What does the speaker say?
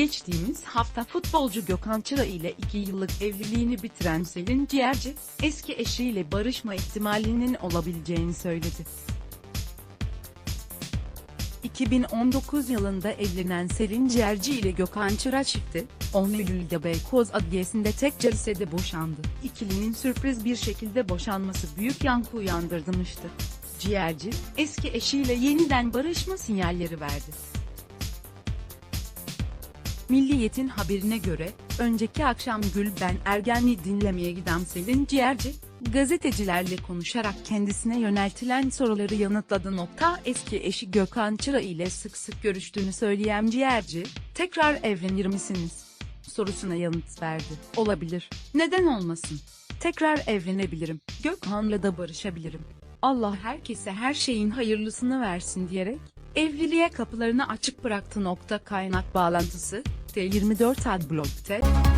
Geçtiğimiz hafta futbolcu Gökhan Çıra ile 2 yıllık evliliğini bitiren Selin Ciğerci, eski eşiyle barışma ihtimalinin olabileceğini söyledi. 2019 yılında evlenen Selin Ciğerci ile Gökhan Çıra çifti, 10 Eylül'de Beykoz Adliyesi'nde tek celsede boşandı. İkilinin sürpriz bir şekilde boşanması büyük yankı uyandırmıştı. Ciğerci, eski eşiyle yeniden barışma sinyalleri verdi. Milliyet'in haberine göre, önceki akşam Gülben Ergen'i dinlemeye giden Selin Ciğerci, gazetecilerle konuşarak kendisine yöneltilen soruları yanıtladı. Nokta eski eşi Gökhan Çıra ile sık sık görüştüğünü söyleyen Ciğerci, tekrar evlenir misiniz? sorusuna yanıt verdi. Olabilir. Neden olmasın? Tekrar evlenebilirim. Gökhan'la da barışabilirim. Allah herkese her şeyin hayırlısını versin diyerek, evliliğe kapılarını açık bıraktı. Nokta kaynak bağlantısı, T24 Adblock'te.